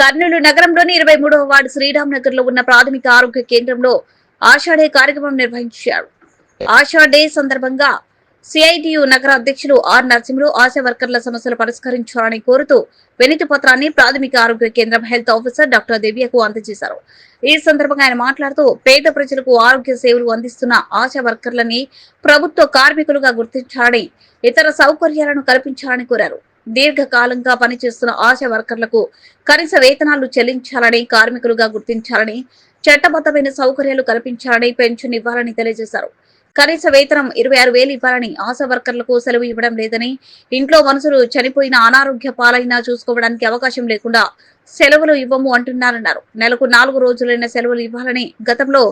కర్నూలు నగరంలోని ఇరవై మూడవ వార్డు శ్రీరామ్ నగర్లో ఉన్న ప్రాథమిక ఆరోగ్య కేంద్రంలో ఆషాఢే కార్యక్రమం నిర్వహించారు. ఆషా డే సందర్భంగా సిఐటియు నగర అధ్యక్షులు ఆర్ నరసింహులు ఆశా వర్కర్ల సమస్యలు పరిష్కరించాలని కోరుతూ వినతి పత్రాన్ని ప్రాథమిక ఆరోగ్య కేంద్రం హెల్త్ ఆఫీసర్ డాక్టర్ దివ్యకు అందజేశారు. ఈ సందర్భంగా ఆయన మాట్లాడుతూ పేద ప్రజలకు ఆరోగ్య సేవలు అందిస్తున్న ఆశా వర్కర్లని ప్రభుత్వ కార్మికులుగా గుర్తించాలని ఇతర సౌకర్యాలను కల్పించాలని కోరారు. దీర్ఘకాలంగా పనిచేస్తున్న ఆశా వర్కర్లకు కనీస వేతనాలు చెల్లించాలని కార్మికులుగా గుర్తించాలని చట్టబద్ధమైన సౌకర్యాలు కల్పించాలని పెన్షన్ ఇవ్వాలని తెలియజేశారు. కనీస వేతనం ఇరవై ఆరు వేలు ఇవ్వాలని ఆశా వర్కర్లకు సెలవు ఇవ్వడం లేదని ఇంట్లో మనుషులు చనిపోయిన అనారోగ్య పాలైనా చూసుకోవడానికి అవకాశం లేకుండా సెలవులు ఇవ్వము అంటున్నారన్నారు. నెలకు నాలుగు రోజులైన సెలవులు ఇవ్వాలని గతంలో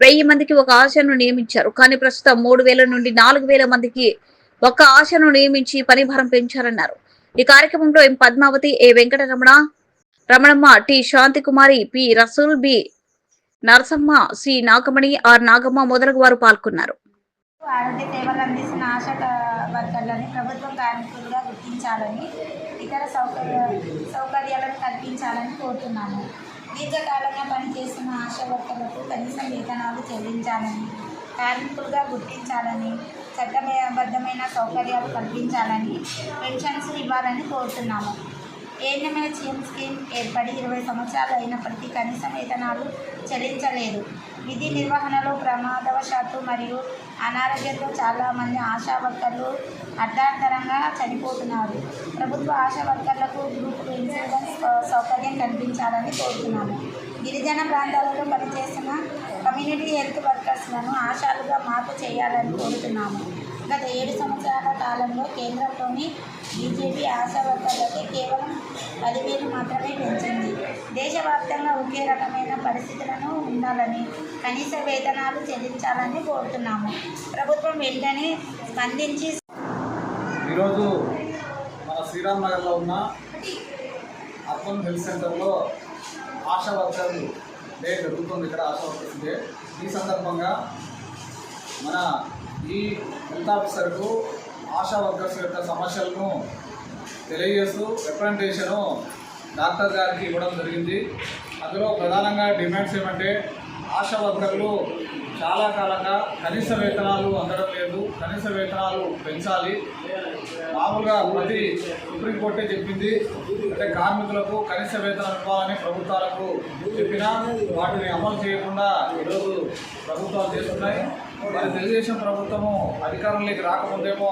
వెయ్యి మందికి ఒక ఆశను నియమించారు. కానీ ప్రస్తుతం మూడు వేల నుండి నాలుగు వేల మందికి ఒక ఆశను నియమించి పని భారం పెంచారన్నారు. ఈ కార్యక్రమంలో M Padmavathi A Venkataramana Ramanamma T Shanthikumari P Rasool B Narasamma C Nagamani R Nagamma మొదలగు వారు పాల్గొన్నారు. ఆరోగ్య సేవలు అందిస్తున్న ఆశా వర్కర్లని ప్రభుత్వ కార్మికులుగా గుర్తించాలని ఇతర సౌకర్య సౌకర్యాలను కల్పించాలని కోరుతున్నాము. దీర్ఘకాలంగా పనిచేస్తున్న ఆశా వర్కర్లకు కనీస వేతనాలు చెల్లించాలని కార్మికులుగా గుర్తించాలని చట్టబద్ధమైన సౌకర్యాలు కల్పించాలని పెన్షన్స్ ఇవ్వాలని కోరుతున్నాము. ఏఎన్ఎంఏ సీఎం స్కీమ్ ఏర్పడి ఇరవై సంవత్సరాలు అయినప్పటికీ కనీస వేతనాలు చెల్లించలేదు. విధి నిర్వహణలో ప్రమాదవశాత్తు మరియు అనారోగ్యంతో చాలామంది ఆశా వర్కర్లు అర్ధాంతరంగా చనిపోతున్నారు. ప్రభుత్వ ఆశా వర్కర్లకు గ్రూప్ ఇన్సూరెన్స్ సౌకర్యం కల్పించాలని కోరుతున్నాము. గిరిజన ప్రాంతాలలో పనిచేసిన కమ్యూనిటీ హెల్త్ వర్కర్స్లను ఆశాలుగా మార్పు చేయాలని కోరుతున్నాము. గత ఏడు సంవత్సరాల కాలంలో కేంద్రంలోని బీజేపీ ఆశా వర్కర్లకి కేవలం పదివేలు మాత్రమే పెంచింది. దేశవ్యాప్తంగా ఒకే రకమైన పరిస్థితులను ఉండాలని కనీస వేతనాలు చెల్లించాలని కోరుతున్నాము. ప్రభుత్వం వెంటనే స్పందించి ఈరోజు మన శ్రీరామ్ నగర్లో ఉన్న అర్బన్ హెల్త్ సెంటర్లో ఆశా వర్కర్లు డే జరుగుతుంది ఇక్కడ ఆశా వర్కర్స్ డే ఈ సందర్భంగా మన ఈ హెల్త్ ఆఫీసర్కు ఆశా వర్కర్స్ యొక్క సమస్యలను తెలియజేస్తూ రిప్రజెంటేషను డాక్టర్ గారికి ఇవ్వడం జరిగింది. అందులో ప్రధానంగా డిమాండ్స్ ఏమంటే ఆశా వర్కర్లు చాలా కాలంగా కనీస వేతనాలు అందడం లేదు. కనీస వేతనాలు పెంచాలి. మామూలుగా ప్రతి సుప్రీంకోర్టే చెప్పింది అంటే కార్మికులకు కనీస వేతనం ఇవ్వాలని ప్రభుత్వాలకు చెప్పినా వాటిని అమలు చేయకుండా ఈరోజు ప్రభుత్వాలు చేస్తున్నాయి. మరి తెలుగుదేశం ప్రభుత్వము అధికారంలోకి రాకముందేమో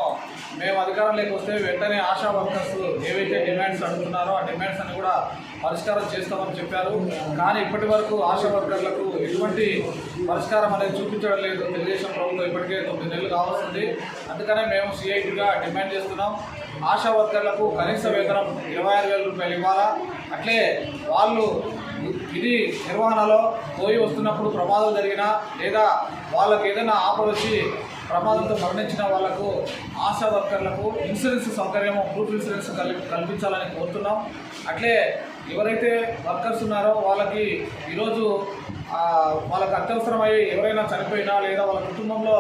మేము అధికారంలోకి వస్తే వెంటనే ఆశా వర్కర్స్ ఏవైతే డిమాండ్స్ అడుగుతున్నారో ఆ డిమాండ్స్ అని కూడా పరిష్కారం చేస్తామని చెప్పారు. కానీ ఇప్పటి వరకు ఆశా వర్కర్లకు ఎటువంటి పరిష్కారం అనేది చూపించడం లేదు. తెలుగుదేశం ప్రభుత్వం ఇప్పటికే తొమ్మిది నెలలు కావాల్సింది అందుకనే మేము సిఐటిగా డిమాండ్ చేస్తున్నాం. ఆశా వర్కర్లకు కనీస వేతనం ఇరవై ఆరు వేల రూపాయలు ఇవ్వాలా? అట్లే వాళ్ళు ఇది నిర్వహణలో పోయి వస్తున్నప్పుడు ప్రమాదం జరిగినా లేదా వాళ్ళకి ఏదైనా ఆపద వచ్చి ప్రమాదంతో మరణించిన వాళ్ళకు ఆశా వర్కర్లకు ఇన్సూరెన్స్ సౌకర్యము గ్రూప్ ఇన్సూరెన్స్ కల్పి కల్పించాలని కోరుతున్నాం. అట్లే ఎవరైతే వర్కర్స్ ఉన్నారో వాళ్ళకి ఈరోజు వాళ్ళకి అత్యవసరమై ఎవరైనా చనిపోయినా లేదా వాళ్ళ కుటుంబంలో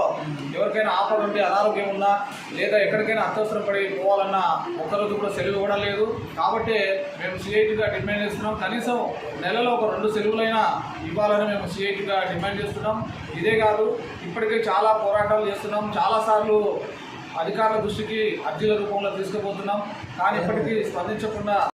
ఎవరికైనా ఆపద ఉండి అనారోగ్యం ఉన్నా లేదా ఎక్కడికైనా అత్యవసరం పడి పోవాలన్నా ఒక్కరోజు కూడా సెలవు కూడా లేదు. కాబట్టి మేము సిఐటిగా డిమాండ్ చేస్తున్నాం. కనీసం నెలలో ఒక రెండు సెలవులైనా ఇవ్వాలని మేము సిఐటిగా డిమాండ్ చేస్తున్నాం. ఇదే కాదు ఇప్పటికే చాలా పోరాటాలు చేస్తున్నాం. చాలాసార్లు అధికారుల దృష్టికి అర్జీల రూపంలో తీసుకుపోతున్నాం. కానీ ఇప్పటికీ స్పందించకుండా